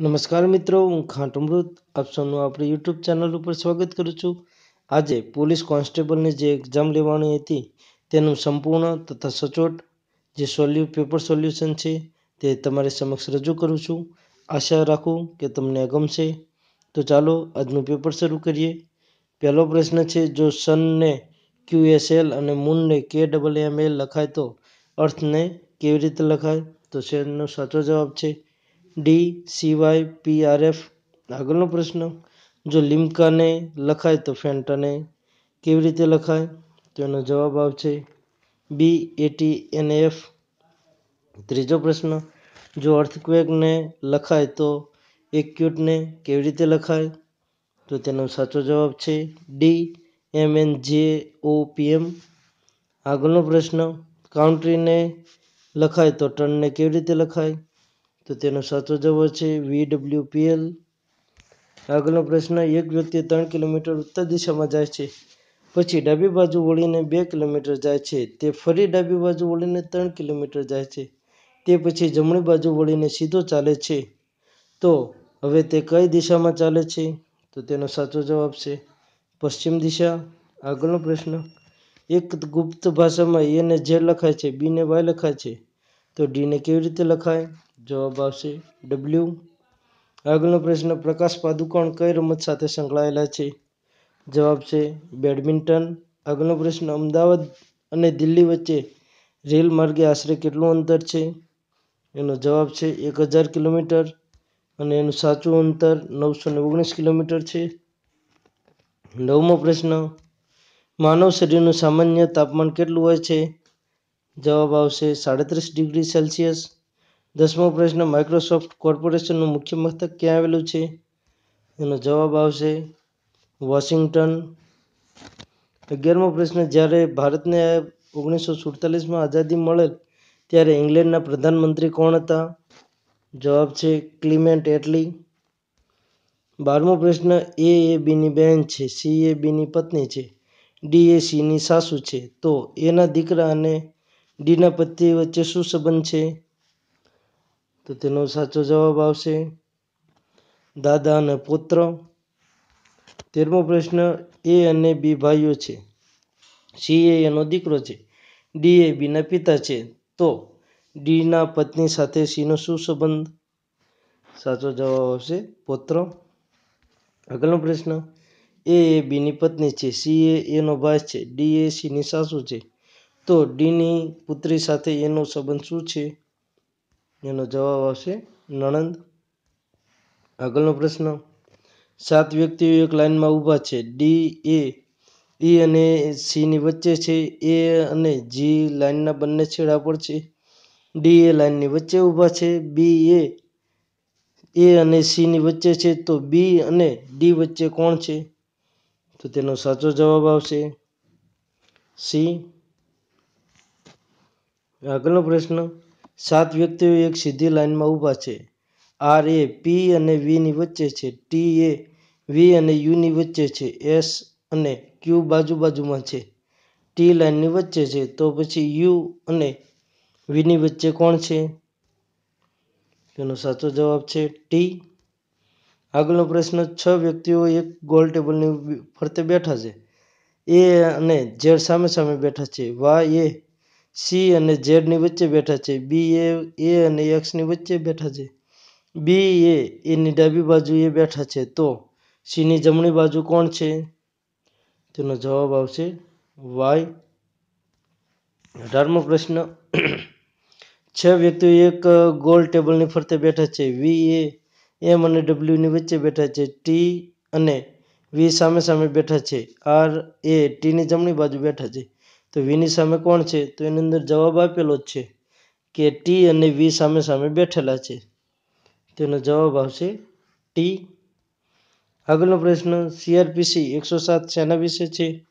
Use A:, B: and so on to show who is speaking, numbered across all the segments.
A: નમસ્કાર મિત્રો, હું ખાંટમૃત આપ સૌનું આપણી યુટ્યુબ ચેનલ ઉપર સ્વાગત કરું છું. આજે પોલીસ કોન્સ્ટેબલની જે એક્ઝામ લેવાની હતી, તેનું સંપૂર્ણ તથા સચોટ જે સોલ્યુ પેપર સોલ્યુશન છે, તે તમારી સમક્ષ રજૂ કરું છું. આશા રાખું કે તમને ગમશે. તો ચાલો, આજનું પેપર શરૂ કરીએ. પહેલો પ્રશ્ન છે, જો સનને ક્યુએસએલ અને મૂનને કે ડબલ એમ એલ લખાય તો અર્થને કેવી રીતે લખાય? તો શેરનો સાચો જવાબ છે? ડી સીવાય એફ આગળનો પ્રશ્ન, જો લિમ્કાને લખાય તો ફેન્ટાને કેવી રીતે લખાય? તો એનો જવાબ આવશે બી એટી એન એફ ત્રીજો પ્રશ્ન, જો અર્થક્વેકને લખાય તો એક્યુટને કેવી રીતે લખાય? તો તેનો સાચો જવાબ છે ડી એમ એન જે ઓ પી એમ આગળનો પ્રશ્ન, કાઉન્ટ્રીને લખાય તો ટર્નને કેવી રીતે લખાય? તો તેનો સાચો જવાબ છે વી ડબલ્યુ આગળનો પ્રશ્ન, એક વ્યક્તિ ત્રણ કિલોમીટર ઉત્તર દિશામાં જાય છે, પછી ડાબી બાજુ વળીને બે કિલોમીટર જાય છે, તે ફરી ડાબી બાજુ વળીને ત્રણ કિલોમીટર જાય છે, તે પછી જમણી બાજુ વળીને સીધો ચાલે છે. તો હવે તે કઈ દિશામાં ચાલે છે? તો તેનો સાચો જવાબ છે પશ્ચિમ દિશા. આગળનો પ્રશ્ન, એક ગુપ્ત ભાષામાં એને જે લખાય છે બીને વાય લખાય છે, તો ડીને કેવી રીતે લખાય? જવાબ આવશે ડબલ્યુ આગળનો પ્રશ્ન, પ્રકાશ પાદુકોણ કઈ રમત સાથે સંકળાયેલા છે? જવાબ છે બેડમિન્ટન. આગળનો પ્રશ્ન, અમદાવાદ અને દિલ્હી વચ્ચે રેલ માર્ગે આશરે કેટલું અંતર છે? એનો જવાબ છે એક હજાર કિલોમીટર અને એનું સાચું અંતર નવસો ને ઓગણીસ કિલોમીટર છે. નવમો પ્રશ્ન, માનવ શરીરનું સામાન્ય તાપમાન કેટલું હોય છે? જવાબ આવશે સાડત્રીસ ડિગ્રી સેલ્સિયસ. દસમો પ્રશ્ન માઇક્રોસોફ્ટ કોર્પોરેશનનું મુખ્ય મથક ક્યાં આવેલું છે? એનો જવાબ આવશે વોશિંગ્ટન. અગિયારમો પ્રશ્ન, જ્યારે ભારતને ઓગણીસો સુડતાલીસમાં આઝાદી મળેલ, ત્યારે ઇંગ્લેન્ડના પ્રધાનમંત્રી કોણ હતા? જવાબ છે ક્લિમેન્ટ એટલી. બારમો પ્રશ્ન, એ એ બીની બહેન છે, સી એ બીની પત્ની છે, ડી એ સીની સાસુ છે, તો એના દીકરા અને ડીના પતિ વચ્ચે શું સંબંધ છે? તો તેનો સાચો જવાબ આવશે દાદા અને પુત્ર. તેરમો પ્રશ્ન, એ અને બી ભાઈઓ છે. સી એ એનો દીકરો છે. ડી એ બીના પિતા છે. તો ડીના પત્ની સાથે સીનો શું સંબંધ? સાચો જવાબ આવશે પુત્ર. આગળનો પ્રશ્ન, એ એ બીની પત્ની છે. સી એ એનો ભાઈ છે. ડી એ સીની સાસુ છે. તો ડીની પુત્રી સાથે એનો સંબંધ શું છે? એનો જવાબ આવશે, નણંદ. આગળનો પ્રશ્ન, સાત વ્યક્તિઓ એક લાઇનમાં ઊભા છે. ડી એ ઈ અને સીની વચ્ચે છે. એ અને જી લાઇનના બંને છેડા પર છે. ડી એ લાઇનની વચ્ચે ઊભા છે. બી એ એ અને સીની વચ્ચે છે. તો બી અને ડી વચ્ચે કોણ છે? તો તેનો સાચો જવાબ આવશે સી આગળનો પ્રશ્ન સાત વ્યક્તિઓ એક સીધી લાઇનમાં ઊભા છે. આર એ, પી અને વીની વચ્ચે છે. ટી એ, વી અને યુની વચ્ચે છે. એસ અને ક્યુ બાજુ બાજુમાં છે. ટી લાઇનની વચ્ચે છે. તો પછી યુ અને વીની વચ્ચે કોણ છે? તેનો સાચો જવાબ છે ટી. આગળનો પ્રશ્ન, છ વ્યક્તિઓ એક ગોલ ટેબલની ફરતે બેઠા છે. એ અને ઝેડ સામે સામે બેઠા છે. વાય એ સી અને ઝેડની વચ્ચે બેઠા છે. બી એ એ અને એક્સની વચ્ચે બેઠા છે. બી એ, એની ડાબી બાજુ એ બેઠા છે. તો સીની જમણી બાજુ કોણ છે? તેનો જવાબ આવશે વાય. અઢારમો પ્રશ્ન. છ વ્યક્તિઓ એક ગોલ ટેબલની ફરતે બેઠા છે. વી એ, એમ અને ડબલ્યુની વચ્ચે બેઠા છે. ટી અને વી સામે સામે બેઠા છે. આર એ, ટીની જમણી બાજુ બેઠા છે. તો વીની સામે કોણ છે? તો એની અંદર જવાબ આપેલો જ છે કે ટી અને વી સામે સામે બેઠેલા છે. તેનો જવાબ આવશે ટી. આગળનો પ્રશ્ન, સીઆરપીસી એકસો સાત શેના વિશે છે?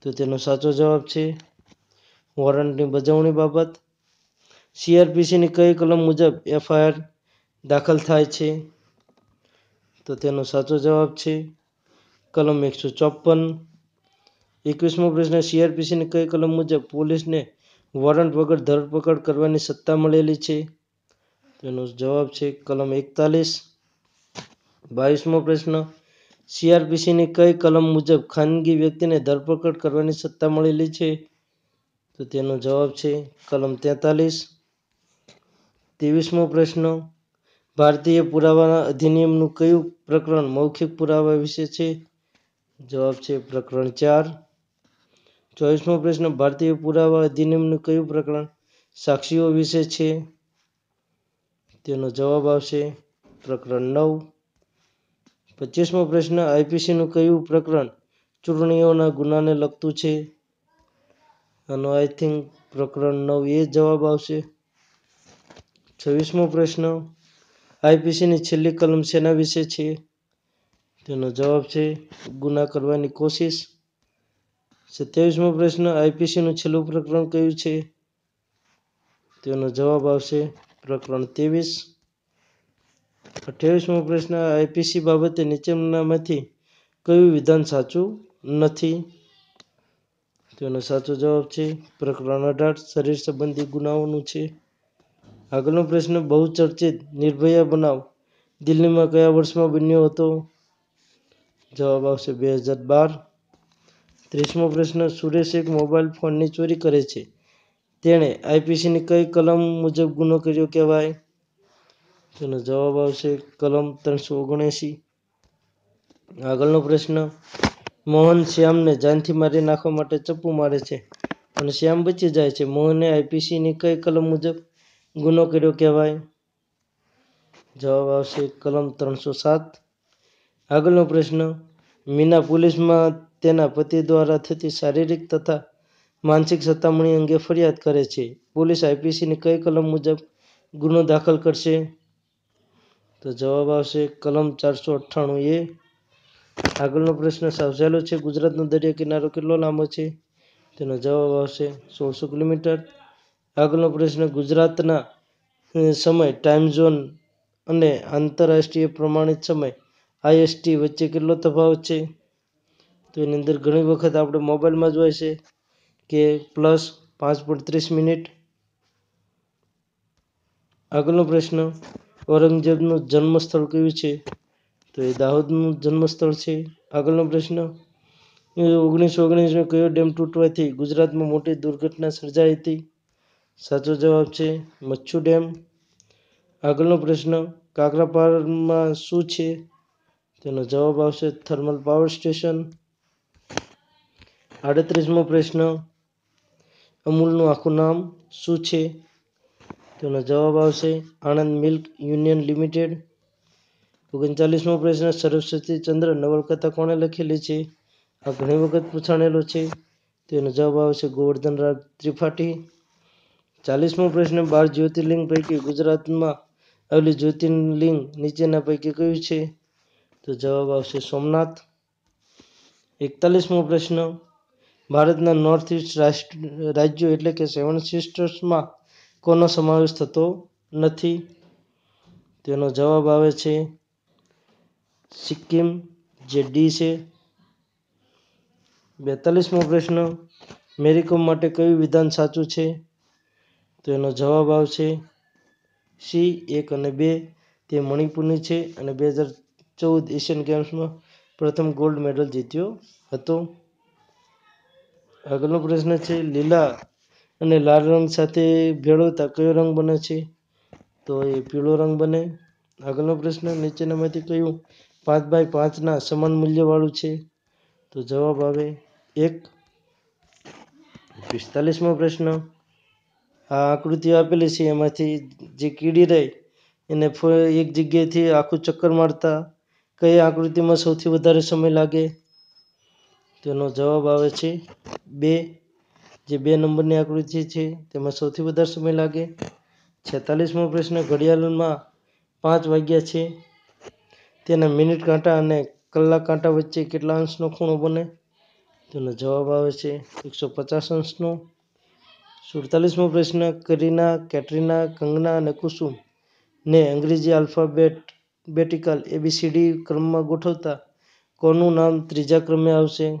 A: તો તેનો સાચો જવાબ છે વોરંટની બજવણી બાબત. સીઆરપીસીની કઈ કલમ મુજબ એફઆઈઆર દાખલ થાય છે? તો તેનો સાચો જવાબ છે કલમ એકસો ચોપન. એકવીસમો પ્રશ્ન સીઆરપીસીની કઈ કલમ મુજબ પોલીસને વોરંટ વગર ધરપકડ કરવાની સત્તા મળેલી છે? તેનો જવાબ છે કલમ એકતાલીસ. બાવીસમો પ્રશ્ન સીઆરપીસીની કઈ કલમ મુજબ ખાનગી વ્યક્તિને ધરપકડ કરવાની સત્તા મળેલી છે? તો તેનો જવાબ છે કલમ તેતાલીસ. ત્રેવીસમો પ્રશ્ન, ભારતીય પુરાવાના અધિનિયમનું કયું પ્રકરણ મૌખિક પુરાવા વિશે છે? જવાબ છે પ્રકરણ ચાર. ચોવીસમો પ્રશ્ન, ભારતીય પુરાવા અધિનિયમનું કયું પ્રકરણ સાક્ષીઓ વિશે છે? તેનો જવાબ આવશે પ્રકરણ નવ. પચીસમો પ્રશ્ન આઈપીસીનું કયું પ્રકરણ ચૂંટણીઓના ગુનાને લગતું છે? આનો આઈ થિંક પ્રકરણ નવ એ જવાબ આવશે. છવ્વીસમો પ્રશ્ન આઈપીસીની છેલ્લી કલમ શેના વિશે છે? તેનો જવાબ છે, ગુના કરવાની કોશિશ સત્યાવીસમો પ્રશ્ન આઈપીસીનું છેલ્લું પ્રકરણ કયું છે? તેનો જવાબ આવશે પ્રકરણ ત્રેવીસ. અઠ્યાવીસમો પ્રશ્ન આઈપીસી બાબતે નીચેનામાંથી કયું વિધાન સાચું નથી? તેનો સાચો જવાબ છે પ્રકરણ અઢાર, શરીર સંબંધી ગુનાઓનું છે. આગળનો પ્રશ્ન, બહુચર્ચિત, નિર્ભયા બનાવ દિલ્હીમાં કયા વર્ષમાં બન્યો હતો? જવાબ આવશે બે હજાર બાર. ત્રીસમો પ્રશ્ન, સુરેશ એક મોબાઈલ ફોનની ચોરી કરે છે. તેણે આઈપીસીની કઈ કલમ મુજબ ગુનો કર્યો કહેવાય? તેનો જવાબ આવશે કલમ ત્રણસો ઓગણએંસી આગળનો પ્રશ્ન, મોહન શ્યામને જાનથી મારી નાખવા માટે ચપ્પુ મારે છે અને શ્યામ બચી જાય છે. મોહને આઈપીસીની કઈ કલમ મુજબ ગુનો કર્યો કહેવાય? જવાબ આવશે કલમ ત્રણસો સાત. આગળનો પ્રશ્ન મીના પોલીસમાં તેના પતિ દ્વારા થતી શારીરિક તથા માનસિક સતામણી અંગે ફરિયાદ કરે છે. પોલીસ આઈપીસીની કઈ કલમ મુજબ ગુનો દાખલ કરશે? તો જવાબ આવશે કલમ ચારસો અઠ્ઠાણું એ. આગળનો પ્રશ્ન સહેલો છે. ગુજરાતનો દરિયા કિનારો કેટલો લાંબો છે? તેનો જવાબ આવશે સોળસો કિલોમીટર. આગળનો પ્રશ્ન, ગુજરાતના સમય ટાઈમ ઝોન અને આંતરરાષ્ટ્રીય પ્રમાણિત સમય આઈએસટી વચ્ચે કેટલો તફાવત છે? તો એની અંદર ઘણી વખત આપણે મોબાઈલમાં જ હોય છે કે પ્લસ પાંચ પોઈન્ટ ત્રીસ મિનિટ. આગળનો પ્રશ્ન, ઔરંગઝેબનું જન્મસ્થળ કયું છે? તો એ દાહોદનું જન્મસ્થળ છે. આગળનો પ્રશ્ન ઓગણીસો ઓગણીસમાં કયો ડેમ તૂટવાથી ગુજરાતમાં મોટી દુર્ઘટના સર્જાઈ હતી? સાચો જવાબ છે મચ્છુ ડેમ. આગળનો પ્રશ્ન, કાકરાપારમાં શું છે? તેનો જવાબ આવશે થર્મલ પાવર સ્ટેશન. આડત્રીસમો પ્રશ્ન, અમૂલનું આખું નામ શું છે? તેનો જવાબ આવશે આણંદ મિલ્ક યુનિયન લિમિટેડ. ઓગણચાલીસમો પ્રશ્ન, સરસ્વતી ચંદ્ર નવલકથા કોણે લખેલી છે? આ ઘણી વખત પૂછાણેલો છે. તેનો જવાબ આવશે ગોવર્ધનરાજ ત્રિપાઠી. ચાલીસમો પ્રશ્ન બાર જ્યોતિર્લિંગ પૈકી ગુજરાતમાં આવેલી જ્યોતિર્લિંગ નીચેના પૈકી કયું છે? તો જવાબ આવશે સોમનાથ. એકતાલીસમો પ્રશ્ન. ભારતના નોર્થ ઇસ્ટ રાજ્યો એટલે કે સેવન સિસ્ટર્સમાં કોનો સમાવેશ થતો નથી? તેનો જવાબ આવે છે સિક્કિમ, જે ડી છે. બેતાલીસમો પ્રશ્ન. મેરીકોમ માટે કયું વિધાન સાચું છે? તો એનો જવાબ આવશે સી, એક અને બે. તે મણિપુરની છે અને બે હજાર ચૌદ એશિયન ગેમ્સમાં પ્રથમ ગોલ્ડ મેડલ જીત્યો હતો. આગળનો પ્રશ્ન છે, લીલા અને લાલ રંગ સાથે ભેળવતા કયો રંગ બને છે? તો એ પીળો રંગ બને. આગળનો પ્રશ્ન નીચેનામાંથી કયું પાંચ બાય પાંચના સમાન મૂલ્યવાળું છે? તો જવાબ આવે એક. પિસ્તાલીસમો પ્રશ્ન, આ આકૃતિઓ આપેલી છે, એમાંથી જે કીડી રહી એને એક જગ્યાએથી આખું ચક્કર મારતા કઈ આકૃતિમાં સૌથી વધારે સમય લાગે? તેનો જવાબ આવે છે બે. જે બે નંબરની આકૃતિ છે, તેમાં સૌથી વધારે સમય લાગે. છેતાલીસમો પ્રશ્ન, ઘડિયાળમાં પાંચ વાગ્યા છે. તેના મિનિટ કાંટા અને કલાક કાંટા વચ્ચે કેટલા અંશનો ખૂણો બને? તેનો જવાબ આવે છે એકસો પચાસ અંશનો. સુડતાલીસમો પ્રશ્ન, કરીના, કેટરીના, કંગના અને કુસુમ ને અંગ્રેજી આલ્ફાબેટ બેટિકલ ડી ક્રમમાં ગોઠવતા. કોનું નામ ત્રીજા ક્રમે આવશે?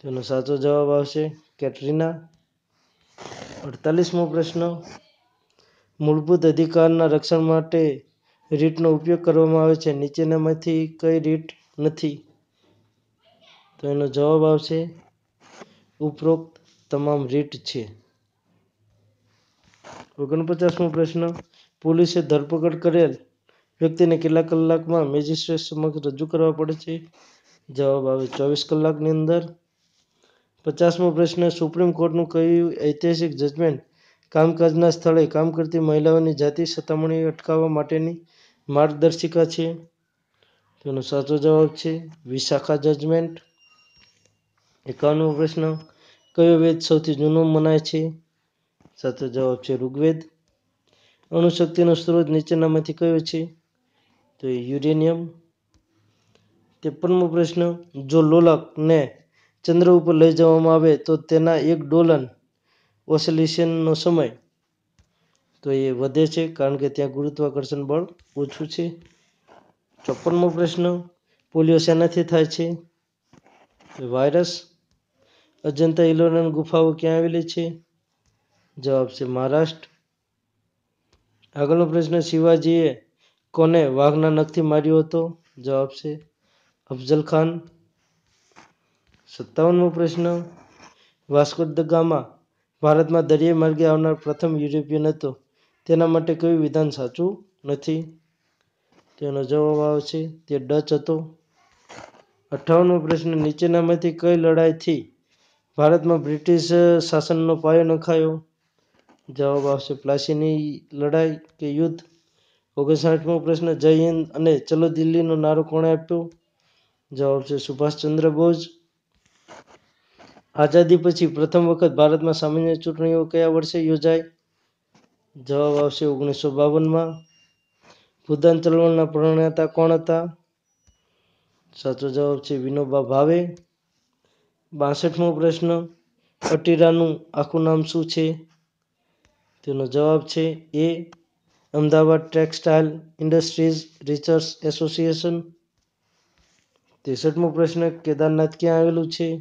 A: તેનો સાચો જવાબ આવશે કેટરીના. અડતાલીસમો પ્રશ્ન. મૂળભૂત અધિકારના રક્ષણ માટે રીટનો ઉપયોગ કરવામાં આવે છે. નીચેનામાંથી કઈ રીટ નથી? તો એનો જવાબ આવશે ઉપરોક્ત તમામ રીટ છે. ઓગણપચાસમો પ્રશ્ન. પોલીસે ધરપકડ કરેલ વ્યક્તિને કેટલા કલાકમાં મેજિસ્ટ્રેટ સમક્ષ રજૂ કરવા પડે છે? જવાબ આવે, ચોવીસ કલાકની અંદર. પચાસમો પ્રશ્ન, સુપ્રીમ કોર્ટનું કયું ઐતિહાસિક જજમેન્ટ કામકાજના સ્થળે કામ કરતી મહિલાઓની જાતિ સતામણી અટકાવવા માટેની માર્ગદર્શિકા છે? તેનો સાચો જવાબ છે, વિશાખા જજમેન્ટ એકાવનમો પ્રશ્ન, કયો વેદ સૌથી જૂનો મનાય છે? સાચો જવાબ છે ઋગ્વેદ. અણુશક્તિનો સ્ત્રોત નીચેનામાંથી કયો છે? તો યુરેનિયમ. ત્રેપનમો પ્રશ્ન, જો લોલકને ચંદ્ર ઉપર લઈ જવામાં આવે તો તેના એક ડોલન ઓસિલેશનનો સમય તો એ વધે છે, કારણ કે ત્યાં ગુરુત્વાકર્ષણ બળ ઓછું છે. ચોપનમો પ્રશ્ન, પોલિયો શેનાથી થાય છે? વાયરસ. અજંતા ઇલોરન ગુફાઓ ક્યાં આવેલી છે? જવાબ છે મહારાષ્ટ્ર. આગળનો પ્રશ્ન, શિવાજીએ કોને વાઘના નખથી માર્યો હતો? જવાબ છે અફઝલ ખાન. સત્તાવનમો પ્રશ્ન. વાસ્કો દ ગામા ભારતમાં દરિયાઈ માર્ગે આવનાર પ્રથમ યુરોપિયન હતો. તેના માટે કયું વિધાન સાચું નથી? તેનો જવાબ આવશે તે ડચ હતો. અઠ્ઠાવનમો પ્રશ્ન. નીચેનામાંથી કઈ લડાઈથી ભારતમાં બ્રિટિશ શાસનનો પાયો નખાયો? જવાબ આવશે પ્લાસીની લડાઈ કે યુદ્ધ? ઓગણસાઠમો પ્રશ્ન, જય હિન્દ અને ચલો દિલ્હીનો નારો કોણે આપ્યો? જવાબ છે સુભાષચંદ્ર બોઝ. આઝાદી પછી પ્રથમ વખત ભારતમાં સામાન્ય ચૂંટણીઓ કયા વર્ષે યોજાઈ? જવાબ આવશે ઓગણીસો બાવનમાં. ભૂદાન ચળવળના પ્રણેતા કોણ હતા? સાચો જવાબ છે વિનોબા ભાવે. બાસઠમો પ્રશ્ન, અટીરાનું આખું નામ શું છે? તેનો જવાબ છે એ Ahmedabad textile industries research association. ત્રેસઠમો પ્રશ્ન, કેદારનાથ ક્યાં આવેલું છે?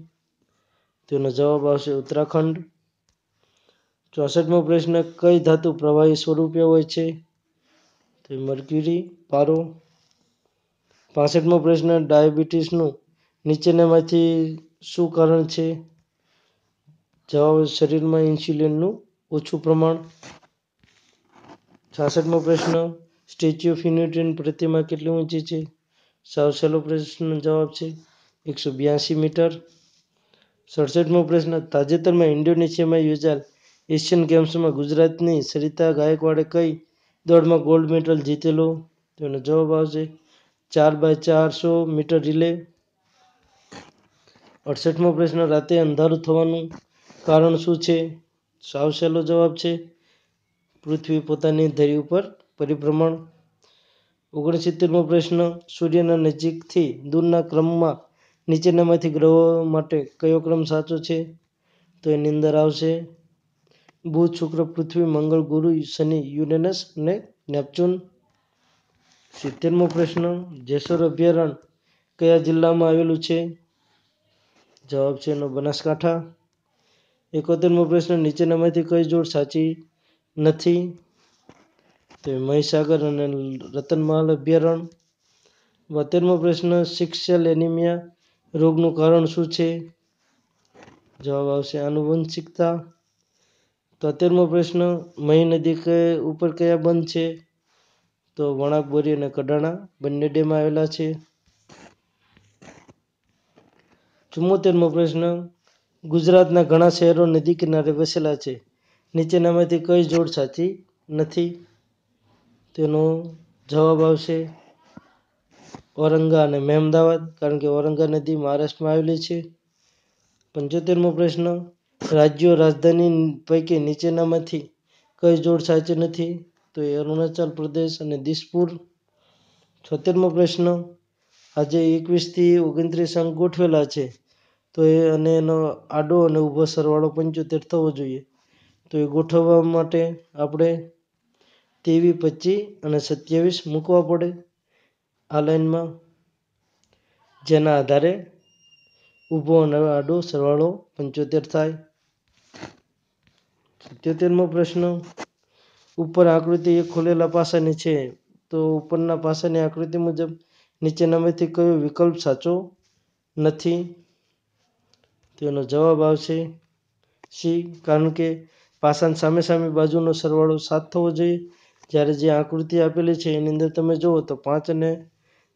A: તેનો જવાબ આવશે ઉત્તરાખંડ. ચોસઠમો પ્રશ્ન, કઈ ધાતુ પ્રવાહી સ્વરૂપે હોય છે? તો મર્ક્યુરી, પારો. પાસઠમો પ્રશ્ન, ડાયાબિટીસનું નીચેનામાંથી શું કારણ છે? જવાબ શરીરમાં ઇન્સ્યુલિનનું ઓછું પ્રમાણ. છાસઠમો પ્રશ્ન, સ્ટેચ્યુ ઓફ યુનિટીની પ્રતિમા કેટલી ઊંચી છે? સાવ સહેલો પ્રશ્નનો જવાબ છે એકસો બ્યાસી મીટર. સડસઠમો પ્રશ્ન, તાજેતરમાં ઇન્ડોનેશિયામાં યોજાયેલ એશિયન ગેમ્સમાં ગુજરાતની સરિતા ગાયકવાડે કઈ દોડમાં ગોલ્ડ મેડલ જીતેલો? તેનો જવાબ આવશે ચાર બાય ચારસો મીટર રિલે. અડસઠમો પ્રશ્ન, રાતે અંધારું થવાનું કારણ શું છે? સાવ સહેલો જવાબ છે પૃથ્વી પોતાની ધરી ઉપર પરિભ્રમણ. ઓગણસિત્તેરમો પ્રશ્ન, સૂર્યના નજીકથી દૂરના ક્રમમાં નીચેનામાંથી ગ્રહો માટે કયો ક્રમ સાચો છે? તો એની અંદર આવશે, બુધ, શુક્ર, પૃથ્વી, મંગળ, ગુરુ, શનિ, યુરેનસ અને નેપચ્યુન. સિત્તેરમો પ્રશ્ન, જેસોર અભયારણ્ય કયા જિલ્લામાં આવેલું છે? જવાબ છે એનો બનાસકાંઠા. એકોતેરમો પ્રશ્ન, નીચેનામાંથી કઈ જોડ સાચી નથી. તે મહીસાગર અને રતનમહાલ અભયારણ્ય બોતેરમો પ્રશ્ન સિક્સેલ એનિમિયા રોગનું કારણ શું છે? જવાબ આવશે આનુવંશિકતા. તોતેરમો પ્રશ્ન, મહી નદી કે ઉપર કયા બંધ છે? તો વણાક, બોરી અને કડાણા બંને ડેમ આવેલા છે. ચુમ્મોતેરમો પ્રશ્ન, ગુજરાતના ઘણા શહેરો નદી કિનારે વસેલા છે. નીચેનામાંથી કઈ જોડ સાચી નથી? તેનો જવાબ આવશે ઔરંગા અને મહેમદાવાદ, કારણ કે ઔરંગા નદી મહારાષ્ટ્રમાં આવેલી છે. પંચોતેરમો પ્રશ્ન, રાજ્યો રાજધાની પૈકી નીચેનામાંથી કઈ જોડ સાચી નથી? તો એ અરુણાચલ પ્રદેશ અને દિસપુર. છોતેરમો પ્રશ્ન, આજે એકવીસથી ઓગણત્રીસ અંક ગોઠવેલા છે, તો એ અને એનો આડો અને ઊભો સરવાળો પંચોતેર થવો જોઈએ. તો એ ગોઠવવા માટે આપણે ત્રેવીસ પચીસ અને સત્યાવીસ મૂકવા પડે આ લાઈનમાં. જેના આધારે ઊભો અને આડો સરવાળો પંચોતેર થાય. સિત્યોતેરમો પ્રશ્ન, ઉપર આકૃતિ એક ખુલેલા પાસાની છે, તો ઉપરના પાસાની આકૃતિ મુજબ નીચેનામાંથી કયો વિકલ્પ સાચો નથી? તેનો જવાબ આવશે સી, કારણ કે પાસાની સામે સામે બાજુનો સરવાળો સાત થવો જોઈએ. જ્યારે જે આકૃતિ આપેલી છે એની અંદર તમે જુઓ તો પાંચ અને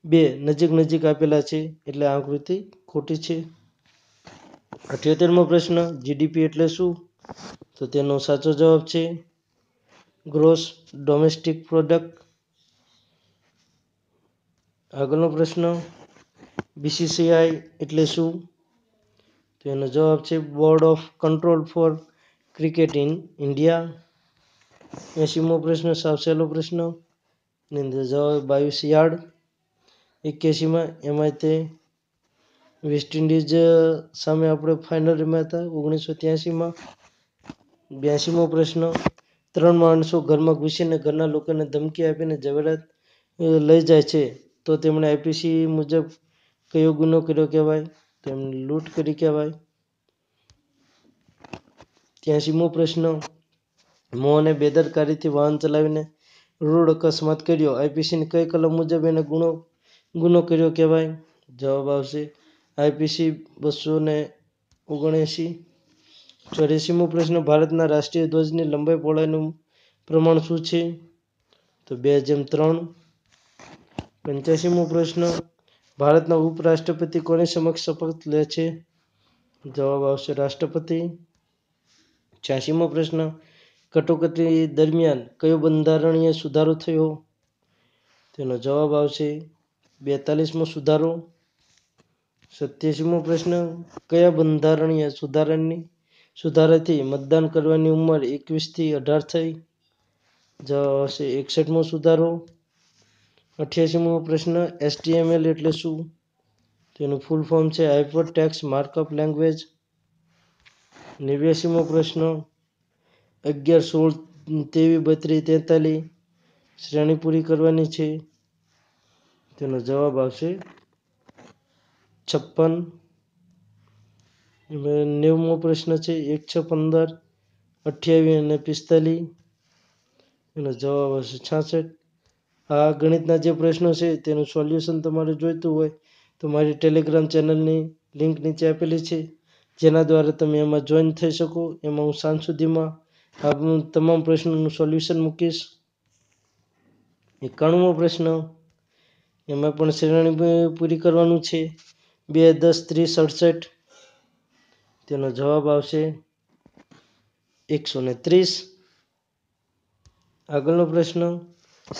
A: બે નજીક નજીક આપેલા છે એટલે આકૃતિ ખોટી છે. અઠ્યોતેરમો પ્રશ્ન જીડીપી એટલે શું? તો તેનો સાચો જવાબ છે ગ્રોસ ડોમેસ્ટિક પ્રોડક્ટ આગળનો પ્રશ્ન બીસીસીઆઈ એટલે શું? તો એનો જવાબ છે board of control for cricket in India એસીમો પ્રશ્ન સાવ સહેલો પ્રશ્નની અંદર જવાબ બાવીસ યાર્ડ એક્યાસીમાં એમાં તે વેસ્ટ ઇન્ડિઝ સામે આપણે ફાઇનલ રમ્યા હતા, ઓગણીસો ત્યાસીમાં બ્યાસીમો પ્રશ્ન, ત્રણ માણસો ઘરમાં ઘૂસીને ઘરના લોકોને ધમકી આપીને જવેરાત લઈ જાય છે. તો તેમણે આઈપીસી મુજબ કયો ગુનો કર્યો કહેવાય? તેમને લૂંટ કરી કહેવાય. ત્યાસીમો પ્રશ્ન. મોહને બેદરકારીથી વાહન ચલાવીને રોડ અકસ્માત કર્યો. આઈપીસીની કઈ કલમ મુજબ એને ગુનો ગુનો કર્યો કહેવાય? જવાબ આવશે આઈપીસી બસો ને ઓગણએંશી. ચોર્યાસીમો પ્રશ્ન, ભારતના રાષ્ટ્રીય ધ્વજની લંબાઈ પહોળાઈનું પ્રમાણ શું છે? તો બે જેમ ત્રણ. પંચ્યાસીમો પ્રશ્ન, ભારતના ઉપરાષ્ટ્રપતિ કોની સમક્ષ શપથ લે છે? જવાબ આવશે રાષ્ટ્રપતિ. છ્યાસીમો પ્રશ્ન, કટોકટી દરમિયાન કયો બંધારણીય સુધારો થયો? તેનો જવાબ આવશે બેતાલીસમો સુધારો. સત્યાસીમો પ્રશ્ન, કયા બંધારણીય સુધારાની સુધારાથી મતદાન કરવાની ઉંમર એકવીસથી અઢાર થઈ? જવાબ આવશે એકસઠમો સુધારો. અઠ્યાસીમો પ્રશ્ન એસટીએમએલ એટલે શું? તેનું ફૂલ ફોર્મ છે હાઇપર ટેક્સ માર્કઅપ લેંગ્વેજ નેવ્યાસીમો પ્રશ્ન, અગિયાર, સોળ, ત્રેવીસ, બત્રીસ, તેતાલીસ શ્રેણી પૂરી કરવાની છે. તેનો જવાબ આવશે છપ્પન. નેવમો પ્રશ્ન છે, એક, છ, પંદર, અઠ્યાવીસ અને પિસ્તાલીસ. એનો જવાબ આવશે છાસઠ. આ ગણિતના જે પ્રશ્નો છે, તેનું સોલ્યુશન તમારે જોઈતું હોય તો મારી ટેલિગ્રામ ચેનલની લિંક નીચે આપેલી છે. જેના દ્વારા તમે એમાં જોઈન થઈ શકો. એમાં હું સાંજ સુધીમાં આ તમામ પ્રશ્નોનું સોલ્યુશન મૂકીશ. એકાણુંમો પ્રશ્ન. એમાં પણ શ્રેણી પૂરી કરવાનું છે. બે, દસ, ત્રીસ, અડસઠ. તેનો જવાબ આવશે એકસો ને ત્રીસ. આગળનો પ્રશ્ન.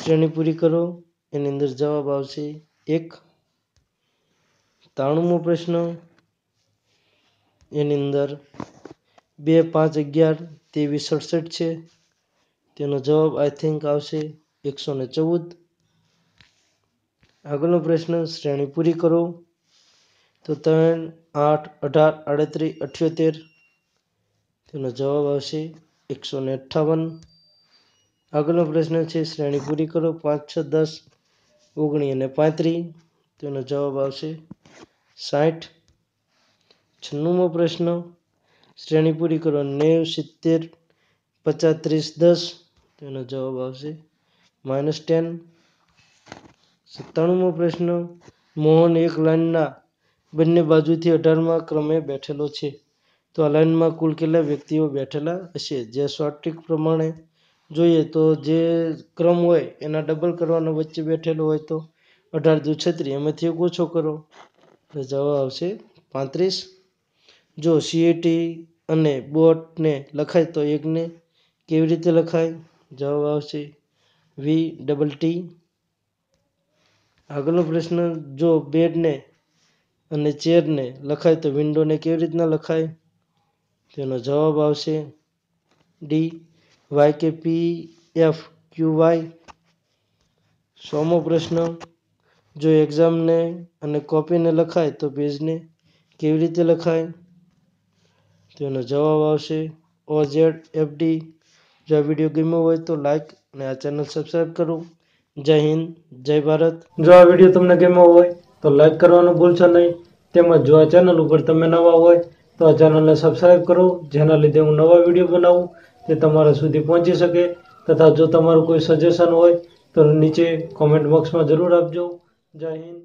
A: શ્રેણી પૂરી કરો. એની અંદર જવાબ આવશે એક. ત્રાણુંમો પ્રશ્ન. એની અંદર બે પાંચ અગિયાર ત્રેવીસ સડસઠ છે. તેનો જવાબ આઈ થિંક આવશે એકસો ને ચૌદ. આગળનો પ્રશ્ન, શ્રેણી પૂરી કરો. તો ત્રણ, આઠ, અઢાર, આડત્રીસ, અઠ્યોતેર. તેનો જવાબ આવશે એકસો ને અઠ્ઠાવન. આગળનો પ્રશ્ન છે, શ્રેણી પૂરી કરો. પાંચ, છ, દસ ઓગણીસ અને પાંત્રીસ. તેનો જવાબ આવશે સાઠ. છન્નુંમો પ્રશ્ન. શ્રેણી પૂરી કરો નેવ, સિત્તેર, પચાસ, ત્રીસ, દસ. તેનો જવાબ આવશે માઇનસ ટેન. સત્તાણુંમો પ્રશ્ન. મોહન એક લાઇનના બંને બાજુથી અઢારમાં ક્રમે બેઠેલો છે. તો આ લાઇનમાં કુલ કેટલા વ્યક્તિઓ બેઠેલા હશે? જે શોર્ટ પ્રમાણે જોઈએ તો જે ક્રમ હોય એના ડબલ કરવાનો વચ્ચે બેઠેલો હોય તો અઢાર દુ છત્રીસ એમાંથી ઓછો કરો. તો જવાબ આવશે પાંત્રીસ. જો સીએટી અને બોટને લખાય તો એકને કેવી રીતે લખાય? જવાબ આવશે વી ડબલ ટી આગળનો પ્રશ્ન, જો બેડને અને ચેરને લખાય તો વિન્ડોને કેવી રીતના લખાય? તેનો જવાબ આવશે D Y K P F Q Y સોમો પ્રશ્ન, જો એક્ઝામને અને કોપીને લખાય તો પેજને કેવી રીતે લખાય? તેનો જવાબ આવશે. ઓ ઝેડ એફડી જો આ વીડિયો ગમ્યો હોય તો લાઇક અને આ ચેનલ સબસ્ક્રાઈબ કરો. જય હિન્દ, જય ભારત. જો આ વીડિયો તમને ગમ્યો હોય તો લાઇક કરવાનું ભૂલશો નહીં. તેમજ જો આ ચેનલ ઉપર તમે નવા હોય તો આ ચેનલને સબસ્ક્રાઈબ કરો. જેના લીધે હું નવા વીડિયો બનાવું તે તમારા સુધી પહોંચી શકે. તથા જો તમારું કોઈ સજેશન હોય તો નીચે કોમેન્ટ બોક્સમાં જરૂર આપજો. જય હિન્દ.